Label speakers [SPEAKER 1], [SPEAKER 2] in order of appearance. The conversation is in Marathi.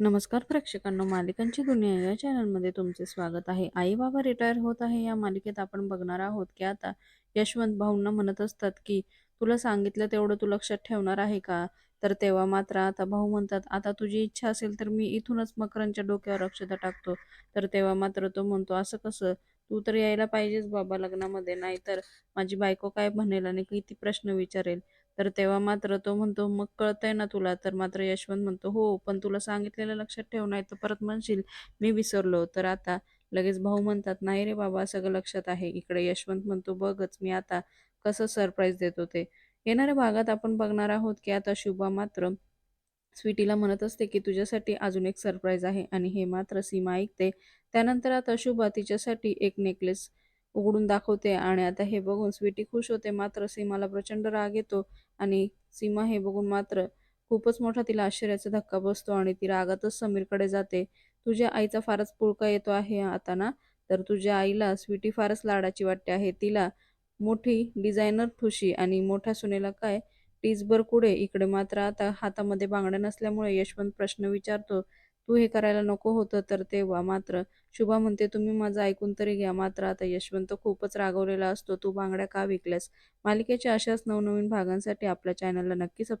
[SPEAKER 1] नमस्कार प्रेक्षकांनो मालिकांची दुनिया या चॅनलमध्ये तुमचे स्वागत आहे. आई बाबा रिटायर होत आहे या मालिकेत आपण बघणार आहोत की आता यशवंत भाऊंना म्हणत असतात की तुला सांगितलं तेवढं तू लक्षात ठेवणार आहे का? तर तेव्हा मात्र आता भाऊ म्हणतात आता तुझी इच्छा असेल तर मी इथूनच मकरांच्या डोक्यावर अक्षता टाकतो. तर तेव्हा मात्र तो म्हणतो असं कसं? तू तर यायला पाहिजेस बाबा लग्नामध्ये नाहीतर माझी बायको काय म्हणेल आणि किती प्रश्न विचारेल? तर तेव्हा मात्र तो म्हणतो मग कळतंय ना तुला? तर मात्र यशवंत म्हणतो हो पण तुला सांगितलेलं लक्षात ठेव नाही तर परत म्हणशील मी विसरलो. तर आता लगेच भाऊ म्हणतात नाही रे बाबा सगळं लक्षात आहे. इकडे यशवंत म्हणतो बघच मी आता कसं सरप्राईज देतो ते. येणाऱ्या भागात आपण बघणार आहोत की आता शुभा मात्र स्वीटीला म्हणत असते की तुझ्यासाठी अजून एक सरप्राईज आहे. आणि हे मात्र सीमा ऐकते. त्यानंतर आता शुभा तिच्यासाठी एक नेकलेस उघडून दाखवते आणि आता हे बघून स्वीटी खुश होते. मात्र सीमाला प्रचंड राग येतो आणि सीमा हे बघून मात्र खूपच मोठा तिला आश्चर्याचा धक्का बसतो आणि ती रागातच समीरकडे जाते. तुझ्या आईचा फारच पुळका येतो आहे आता ना? तर तुझ्या आईला स्वीटी फारच लाडाची वाटते आहे. तिला मोठी डिझायनर ठुशी आणि मोठ्या सुनेला काय? टीजभर कुडे. इकडे मात्र आता हातामध्ये बांगड्या नसल्यामुळे यशवंत प्रश्न विचारतो तू हे करायला नको होतं तर तेव्हा मात्र शुभा म्हणते तुम्ही माझं ऐकून तरी घ्या. मात्र आता यशवंत खूपच रागवलेला असतो. तू बांगड्या का विकल्यास? मालिकेच्या अशाच नवनवीन भागांसाठी आपल्या चॅनलला नक्की सबस्क्राईब